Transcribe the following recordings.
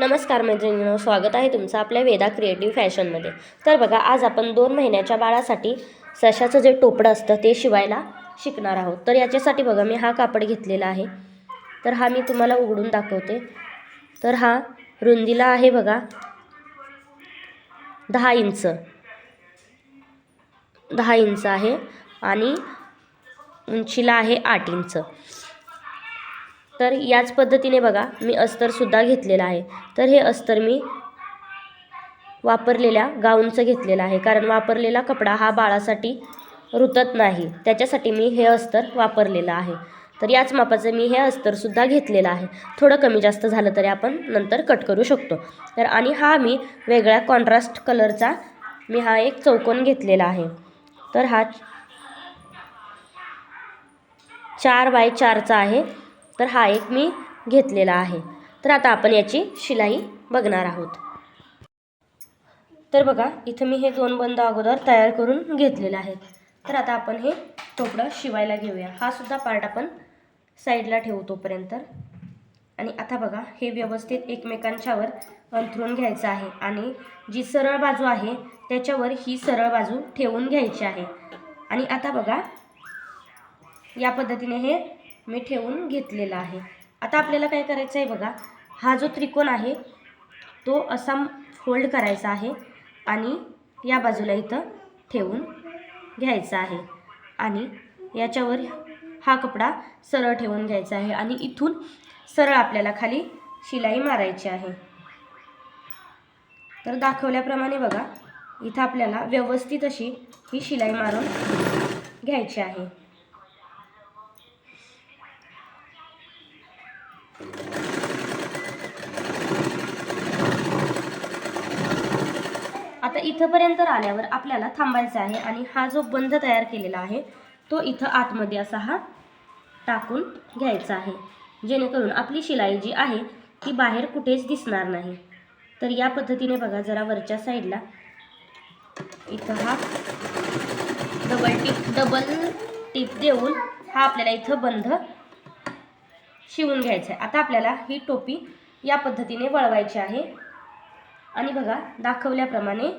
नमस्कार मैत्रिणींनो स्वागत आहे तुमचं आपल्या वेदा क्रिएटिव्ह फॅशनमध्ये. तर बघा आज आपण दोन महिन्याच्या बाळासाठी सशाचं जे टोपडं असतं ते शिवायला शिकणार आहोत. तर याच्यासाठी बघा मी हा कापड घेतलेला आहे. तर हा मी तुम्हाला उघडून दाखवते. तर हा रुंदीला आहे बघा दहा इंच. दहा इंच आहे आणि उंचीला आहे आठ इंच. तर याच पद्धतीने बघा मी अस्तरसुद्धा घेतलेलं आहे. तर हे अस्तर मी वापरलेल्या गाऊनचं घेतलेलं आहे. कारण वापरलेला कपडा हा बाळासाठी रुतत नाही. त्याच्यासाठी मी हे अस्तर वापरलेलं आहे. तर याच मापाचं मी हे अस्तरसुद्धा घेतलेलं आहे. थोडं कमी जास्त झालं तरी आपण नंतर कट करू शकतो. तर आणि हा मी वेगळ्या कॉन्ट्रास्ट कलरचा मी हा एक चौकोन घेतलेला आहे. तर हा चार बाय चारचा आहे. तर हा एक मी घेतलेला आहे. तर आता आपण याची शिलाई बघणार आहोत. तर बघा इथं मी हे दोन बंद अगोदर तयार करून घेतलेलं आहे तर आता आपण हे तोकडं शिवायला घेऊया. हा सुद्धा पार्ट आपण साईडला ठेवू तोपर्यंत. आणि आता बघा हे व्यवस्थित एकमेकांच्यावर अंथरून घ्यायचं आहे. आणि जी सरळ बाजू आहे त्याच्यावर ही सरळ बाजू ठेवून घ्यायची आहे. आणि आता बघा या पद्धतीने हे मी ठेवून घेतलेला आहे. आता आपल्याला काय करायचं आहे बघा हा जो त्रिकोण आहे तो असा फोल्ड करायचा आहे आणि या बाजूला इथं ठेवून घ्यायचा आहे. आणि याच्यावर हा कपडा सरळ ठेवून घ्यायचा आहे आणि इथून सरळ आपल्याला खाली शिलाई मारायची आहे. तर दाखवल्याप्रमाणे बघा इथं आपल्याला व्यवस्थित अशी ही शिलाई मारून घ्यायची आहे आता इथंपर्यंत आल्यावर आपल्याला थांबायचं आहे आणि हा जो बंध तयार केलेला आहे तो इथं आतमध्ये असा हा टाकून घ्यायचा आहे. जेणेकरून आपली शिलाई जी आहे ती बाहेर कुठेच दिसणार नाही. तर या पद्धतीने बघा जरा वरच्या साईडला इथं हा डबल टिप डबल टिप देऊन हा आपल्याला इथं बंध शिवून घ्यायचा आहे. आता आपल्याला ही टोपी या पद्धतीने वळवायची आहे. आणि बघा दाखवल्याप्रमाणे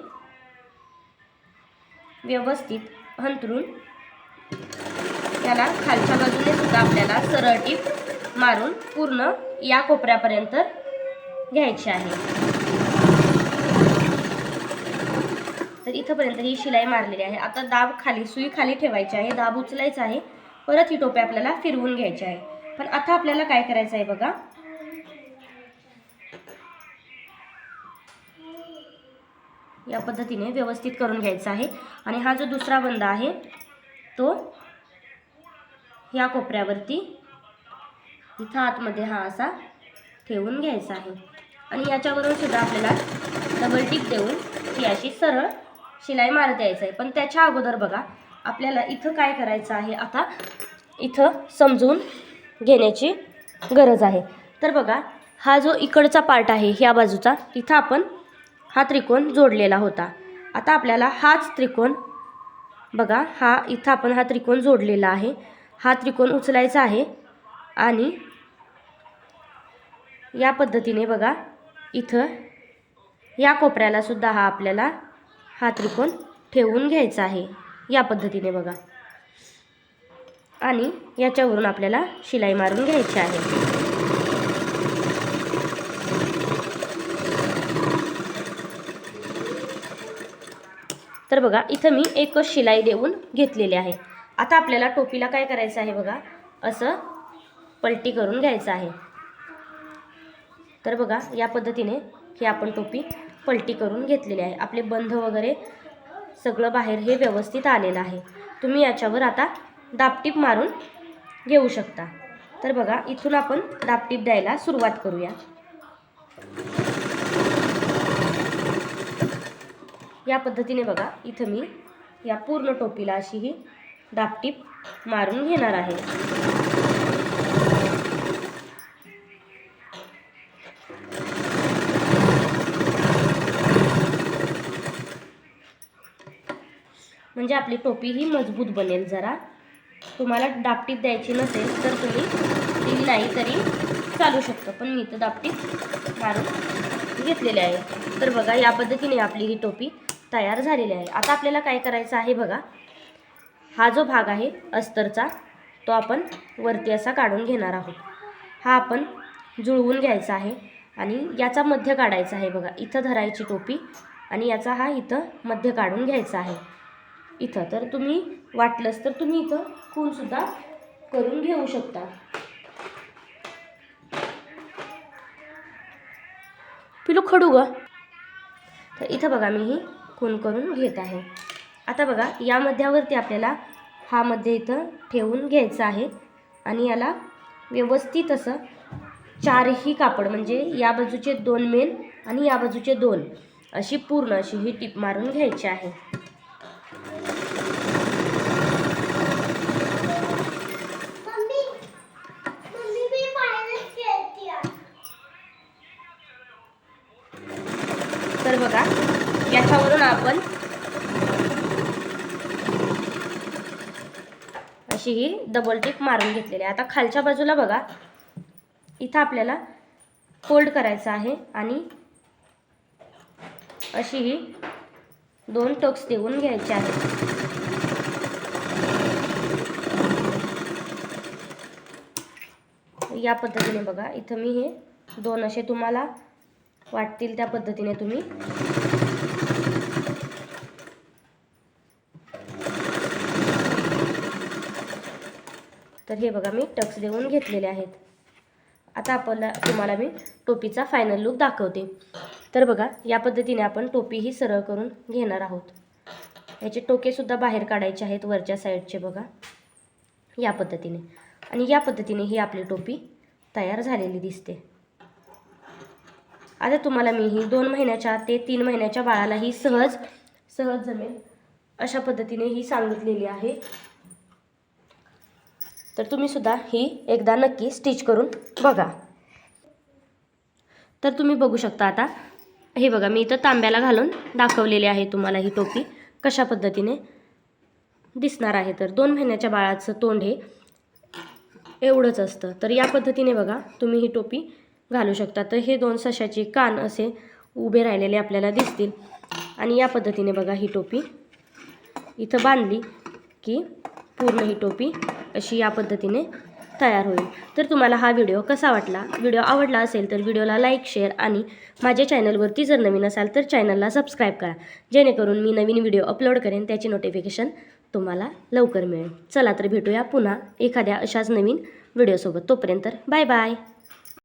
व्यवस्थित हंतरून त्याला खालच्या बाजूने सुद्धा आपल्याला सरळ टीप मारून पूर्ण या कोपऱ्यापर्यंत घ्यायची आहे. तर इथंपर्यंत ही शिलाई मारलेली आहे. आता दाब खाली सुई खाली ठेवायची आहे. दाब उचलायचा आहे. परत ही टोपी आपल्याला फिरवून घ्यायची आहे. पण आता आपल्याला काय करायचं आहे बघा? या पद्धतीने व्यवस्थित करून घ्यायचा आहे. आणि हा जो दुसरा बंद आहे तो ह्या कोपऱ्यावरती इथं आतमध्ये हा असा ठेवून घ्यायचा आहे. आणि याच्यावरून सुद्धा आपल्याला डबल टिप देऊन ही अशी सरळ शिलाई मारत यायचं आहे. पण त्याच्या अगोदर बघा आपल्याला इथं काय करायचं आहे आता इथं समजून घेण्याची गरज आहे. तर बघा हा जो इकडचा पार्ट आहे ह्या बाजूचा इथं आपण हा त्रिकोण जोडलेला होता. आता आपल्याला हाच त्रिकोण बघा हा इथं आपण हा त्रिकोण जोडलेला आहे. हा त्रिकोण उचलायचा आहे आणि या पद्धतीने बघा इथं या कोपऱ्याला सुद्धा हा आपल्याला हा त्रिकोण ठेवून घ्यायचा आहे. या पद्धतीने बघा. आणि याच्यावरून आपल्याला शिलाई मारून घ्यायची आहे. तर बघा इथं मी एकच शिलाई देऊन घेतलेली आहे. आता आपल्याला टोपीला काय करायचं आहे बघा? असं पलटी करून घ्यायचं आहे. तर बघा या पद्धतीने ही आपण टोपी पलटी करून घेतलेली आहे. आपले बंध वगैरे सगळं बाहेर हे व्यवस्थित आलेलं आहे. तुम्ही याच्यावर आता दापटीप मारून घेऊ शकता. तर बघा इथून आपण दापटीप द्यायला सुरुवात करूया. या पद्धतीने बघा इथं मी या पूर्ण टोपीला अशी ही दापटीप मारून घेणार आहे. म्हणजे आपली टोपी ही मजबूत बनेल जरा. तुम्हाला दापटीप द्यायची नसेल तर तुम्ही ती नाही तरी चालू शकतं. पण मी इथं दापटीप मारून घेतलेले आहे. तर बघा या पद्धतीने आपली ही टोपी तयार झालेले आहे. आता आपल्याला काय करायचं आहे बघा. हा जो भाग आहे अस्तरचा तो आपण वरती असा काढून घेणार आहोत. हा आपण जुळवून घ्यायचा आहे आणि याचा मध्य काढायचा आहे बघा. इथं धरायची टोपी आणि याचा हा इथं मध्य काढून घ्यायचा आहे. इथं. तर तुम्ही वाटलंच तर तुम्ही इथं खूनसुद्धा करून घेऊ शकता. पिलू खडू ग. तर इथं बघा मी ही खून करून घेत आहे. आता बघा या मध्यावरती आपल्याला हा मध्ये इथं ठेवून घ्यायचा आहे. आणि याला व्यवस्थित असं चारही कापड म्हणजे या बाजूचे दोन मेन आणि या बाजूचे दोन अशी पूर्ण अशी ही टीप मारून घ्यायची आहे. तर बघा याच्यावरून आपण अशी ही डबल टिप मारून घेतलेली आहे. आता खालच्या बाजूला बघा. इथं आपल्याला फोल्ड करायचं आहे आणि अशी ही दोन टक्स देऊन घ्यायचे आहेत या पद्धतीने बघा. इथं मी हे दोन असे तुम्हाला वाटतील त्या पद्धतीने तुम्ही तर हे बघा मी टक्स देऊन घेतलेले आहेत. आता आपल्याला तुम्हाला मी टोपीचा फायनल लुक दाखवते. तर बघा या पद्धतीने आपण टोपी ही सरळ करून घेणार आहोत. याचे टोकेसुद्धा बाहेर काढायचे आहेत वरच्या साईडचे बघा. या पद्धतीने. आणि या पद्धतीने ही आपली टोपी तयार झालेली दिसते. आता तुम्हाला मी ही दोन महिन्याच्या ते तीन महिन्याच्या बाळालाही सहज सहज जमेल. अशा पद्धतीने ही सांगितलेली आहे. तर तुम्ही सुद्धा ही एकदा नक्की स्टिच करून बघा. तर तुम्ही बघू शकता आता. हे बघा मी इथं तांब्याला घालून दाखवलेली आहे तुम्हाला ही टोपी कशा पद्धतीने दिसणार आहे. तर दोन महिन्याच्या बाळाचं तोंड हे एवढंच असतं. तर या पद्धतीने बघा तुम्ही ही टोपी घालू शकता. तर हे दोन सशाचे कान असे उभे राहिलेले आपल्याला दिसतील. आणि या पद्धतीने बघा ही टोपी इथं बांधली की पूर्ण ही टोपी अशी या पद्धतीने तयार होईल. तर तुम्हाला हा व्हिडिओ कसा वाटला? व्हिडिओ आवडला असेल तर व्हिडिओला लाईक शेअर आणि माझ्या चॅनलवरती जर नवीन असाल तर चॅनलला सबस्क्राईब करा. जेणेकरून मी नवीन व्हिडिओ अपलोड करेन त्याची नोटिफिकेशन तुम्हाला लवकर मिळेल. चला तर भेटूया पुन्हा एखाद्या अशाच नवीन व्हिडिओसोबत. तोपर्यंत बाय बाय